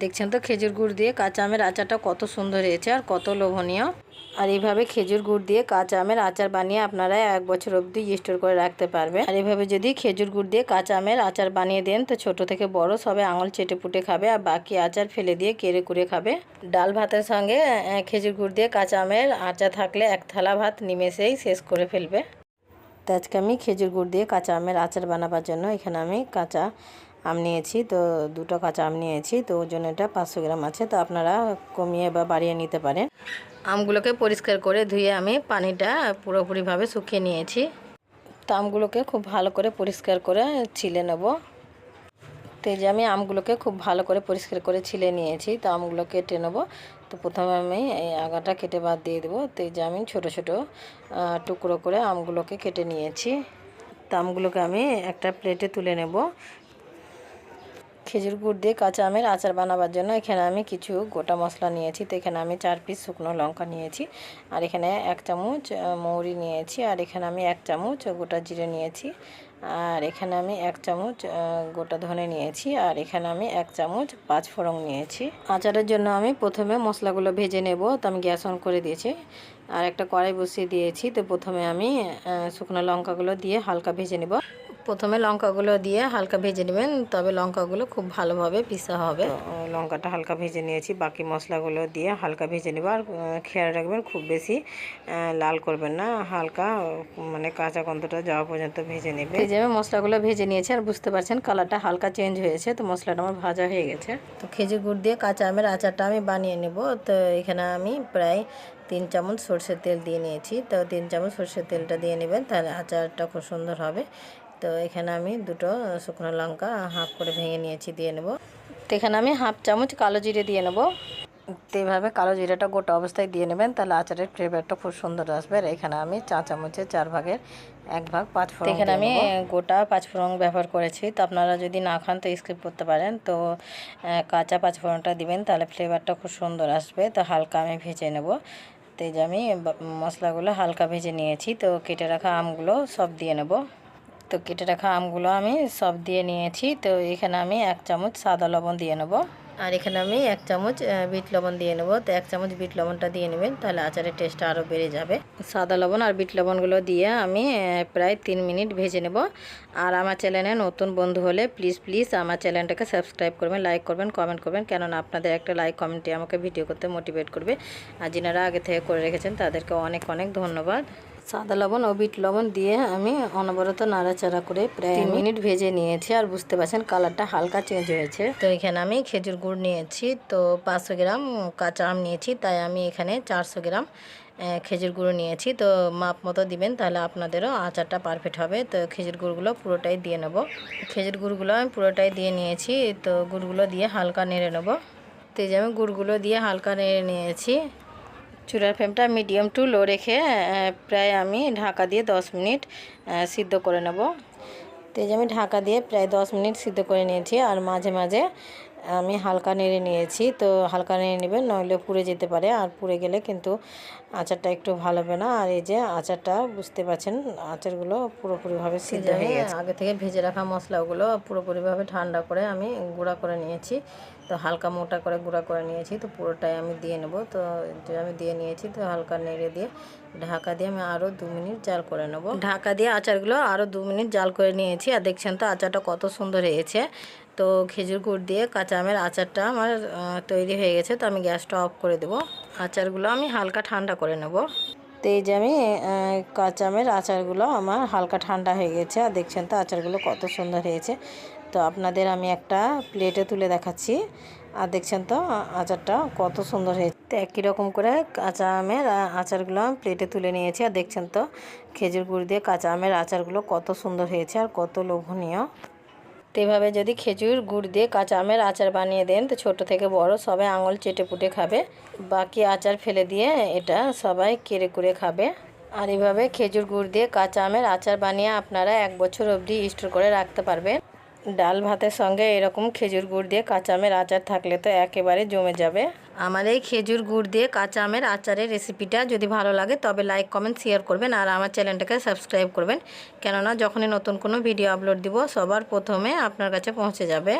দেখছেন তো খেজুর গুড় দিয়ে কাঁচা আমের আচারটা কত সুন্দর হয়েছে আর কত লোভনীয়। আর এইভাবে খেজুর গুড় দিয়ে কাঁচা আমের আচার বানিয়ে আপনারা এক বছর অবধি স্টোর করে রাখতে পারবে আর এইভাবে যদি খেজুর গুড় দিয়ে কাঁচা আমের আচার বানিয়ে দেন, তো ছোট থেকে বড় সবে আঙুল চেটে পুটে খাবে আর বাকি আচার ফেলে দিয়ে কেড়ে কুড়ে খাবে। ডাল ভাতের সঙ্গে খেজুর গুড় দিয়ে কাঁচা আমের আচার থাকলে এক থালা ভাত নিমেষেই শেষ করে ফেলবে। তো আজকে আমি খেজুর গুড় দিয়ে কাঁচা আমের আচার বানাবার জন্য এখানে আমি কাঁচা আম নিয়েছি তো দুটো কাঁচা আম নিয়েছি তো ওজন এটা পাঁচশো গ্রাম আছে তো আপনারা কমিয়ে বা বাড়িয়ে নিতে পারেন। আমগুলোকে পরিষ্কার করে ধুয়ে আমি পানিটা পুরোপুরিভাবে শুকিয়ে নিয়েছি। তো আমগুলোকে খুব ভালো করে পরিষ্কার করে ছিলে নেব। তো এই যে আমি আমগুলোকে খুব ভালো করে পরিষ্কার করে ছিলে নিয়েছি তো আমগুলো কেটে নেব। তো প্রথমে আমি এই আগাটা কেটে বাদ দিয়ে দেবো। তো এই যে আমি ছোটো ছোটো টুকরো করে আমগুলোকে কেটে নিয়েছি। তো আমগুলোকে আমি একটা প্লেটে তুলে নেব। খেজুর গুড় দিয়ে কাঁচা আমের আচার বানাবার জন্য এখানে আমি কিছু গোটা মশলা নিয়েছি। তো এখানে আমি চার পিস শুকনো লঙ্কা নিয়েছি। আর এখানে এক চামচ মৌরি নিয়েছি। আর এখানে আমি এক চামচ গোটা জিরে নিয়েছি। আর এখানে আমি এক চামচ গোটা ধনে নিয়েছি। আর এখানে আমি এক চামচ পাঁচ ফোড়ন নিয়েছি। আচারের জন্য আমি প্রথমে মশলাগুলো ভেজে নেব। তো আমি গ্যাস অন করে দিয়েছি। আর একটা কড়াই বসিয়ে দিয়েছি। তো প্রথমে আমি শুকনো লঙ্কাগুলো দিয়ে হালকা ভেজে নেব। প্রথমে লঙ্কাগুলো দিয়ে হালকা ভেজে নেবেন তবে লঙ্কাগুলো খুব ভালোভাবে পিসা হবে। লঙ্কাটা হালকা ভেজে নিয়েছি বাকি মশলাগুলো দিয়ে হালকা ভেজে নেব। আর খেয়াল রাখবেন খুব বেশি লাল করবেন না হালকা মানে কাঁচা গন্ধটা যাওয়া পর্যন্ত ভেজে নেবে আমি মশলাগুলো ভেজে নিয়েছি আর বুঝতে পারছেন কালারটা হালকা চেঞ্জ হয়েছে তো মশলাটা আমার ভাজা হয়ে গেছে। তো খেজুর গুড় দিয়ে কাঁচা আমের আচারটা আমি বানিয়ে নেব। তো এখানে আমি প্রায় তিন চামচ সর্ষের তেল দিয়ে নিয়েছি। তো তিন চামচ সর্ষের তেলটা দিয়ে নেবেন তাহলে আচারটা খুব সুন্দর হবে। তো এখানে আমি দুটো শুকনো লঙ্কা হাফ করে ভেঙে নিয়েছি দিয়ে নেব। তো এখানে আমি হাফ চামচ কালো জিরে দিয়ে নেব। তো এইভাবে কালো জিরেটা গোটা অবস্থায় দিয়ে নেবেন তাহলে আচারের ফ্লেভারটা খুব সুন্দর আসবে। আর এখানে আমি চা চামচের চার ভাগের এক ভাগ পাঁচ ফোড়ন এখানে আমি গোটা পাঁচ ফোড়ন ব্যবহার করেছি। তো আপনারা যদি না খান তো স্কিপ করতে পারেন। তো কাঁচা পাঁচ ফোড়নটা দিবেন তাহলে ফ্লেভারটা খুব সুন্দর আসবে। তো হালকা আমি ভেজে নেব। তো এই যে আমি মশলাগুলো হালকা ভেজে নিয়েছি। তো কেটে রাখা আমগুলো সব দিয়ে নেব। তো কেটে রাখা আমগুলো আমি সব দিয়ে নিয়েছি। তো এখানে আমি এক চামচ সাদা লবণ দিয়ে নেব। আর এখানে আমি এক চামচ বিট লবণ দিয়ে নেব। তো এক চামচ বিট লবণটা দিয়ে নেবেন, তাহলে আচারের টেস্টটা আরও বেড়ে যাবে। সাদা লবণ আর বিট লবণগুলো দিয়ে আমি প্রায় তিন মিনিট ভেজে নেব। আর আমার চ্যানেলে নতুন বন্ধু হলে প্লিজ প্লিজ আমার চ্যানেলটাকে সাবস্ক্রাইব করবেন, লাইক করবেন, কমেন্ট করবেন, কেননা আপনাদের একটা লাইক, কমেন্টে আমাকে ভিডিও করতে মোটিভেট করবে। আর যিনারা আগে থেকে করে রেখেছেন, তাদেরকে অনেক অনেক ধন্যবাদ। সাদা লবণ ও বিট লবণ দিয়ে আমি অনবরত নাড়াচাড়া করে প্রায় মিনিট ভেজে নিয়েছি আর বুঝতে পারছেন কালারটা হালকা চেঞ্জ হয়েছে। তো এখানে আমি খেজুর গুড় নিয়েছি, তো পাঁচশো গ্রাম কাঁচা আম নিয়েছি, তাই আমি এখানে চারশো গ্রাম খেজুর গুঁড়ো নিয়েছি। তো মাপ মতো দিবেন, তাহলে আপনাদেরও আচারটা পারফেক্ট হবে। তো খেজুর গুড়গুলো পুরোটাই দিয়ে নেব। খেজুর গুড়গুলো আমি পুরোটাই দিয়ে নিয়েছি, তো গুড়গুলো দিয়ে হালকা নেড়ে নেব। তো এই যে আমি গুড়গুলো দিয়ে হালকা নেড়ে নিয়েছি। চুলার ফ্লেমটা মিডিয়াম টু লো রেখে প্রায় আমি ঢাকা দিয়ে দশ মিনিট সিদ্ধ করে নেব। তো এই আমি ঢাকা দিয়ে প্রায় দশ মিনিট সিদ্ধ করে নিয়েছি, আর মাঝে মাঝে আমি হালকা নেড়ে নিয়েছি তো হালকা নেড়ে নেবেন নইলে পুড়ে যেতে পারে। আর পুড়ে গেলে কিন্তু আচারটা একটু ভালো হবে না। আর এই যে আচারটা বুঝতে পারছেন আচারগুলো পুরোপুরিভাবে সিদ্ধ হয়ে গেছে। আগে থেকে ভেজে রাখা মশলাগুলো পুরোপুরিভাবে ঠান্ডা করে আমি গুঁড়া করে নিয়েছি। তো হালকা মোটা করে গুঁড়া করে নিয়েছি তো পুরোটাই আমি দিয়ে নেব। তো আমি দিয়ে নিয়েছি তো হালকা নেড়ে দিয়ে ঢাকা দিয়ে আমি আরও দু মিনিট জাল করে নেব। ঢাকা দিয়ে আচারগুলো আরও দু মিনিট জাল করে নিয়েছি। আর দেখছেন তো আচারটা কত সুন্দর হয়েছে। তো খেজুর গুড় দিয়ে কাঁচা আমের আচারটা আমার তৈরি হয়ে গেছে। তো আমি গ্যাসটা অফ করে দেবো। আচারগুলো আমি হালকা ঠান্ডা করে নেব। তো এই যে আমি কাঁচা আমের আচারগুলো আমার হালকা ঠান্ডা হয়ে গেছে। আর দেখছেন তো আচারগুলো কত সুন্দর হয়েছে। তো আপনাদের আমি একটা প্লেটে তুলে দেখাচ্ছি। আর দেখছেন তো আচারটা কত সুন্দর হয়েছে। তো একই রকম করে কাঁচা আমের আচারগুলো আমি প্লেটে তুলে নিয়েছি। আর দেখছেন তো খেজুর গুড় দিয়ে কাঁচা আমের আচারগুলো কত সুন্দর হয়েছে। আর কত লোভনীয়। তো এভাবে যদি খেজুর, গুড় দিয়ে কাঁচা আমের আচার বানিয়ে দেন, তো ছোট থেকে বড় সবাই আঙুল চেটে পুটে খাবে। বাকি আচার ফেলে দিয়ে এটা সবাই কেড়ে কুড়ে খাবে। আর এভাবে খেজুর, গুড় দিয়ে কাঁচা আমের আচার বানিয়ে আপনারা এক বছর অবধি স্টোর করে রাখতে পারবেন। ডাল ভাতের সঙ্গে এরকম খেজুর গুড় দিয়ে কাঁচা আমের আচার থাকলে তো একেবারে জমে যাবে। আমার এই খেজুর গুড় দিয়ে কাঁচা আমের আচারের রেসিপিটা যদি ভালো লাগে, তবে লাইক, কমেন্ট, শেয়ার করবেন আর আমার চ্যানেলটাকে সাবস্ক্রাইব করবেন। কেননা যখনই নতুন কোনো ভিডিও আপলোড দিব, সবার প্রথমে আপনার কাছে পৌঁছে যাবে।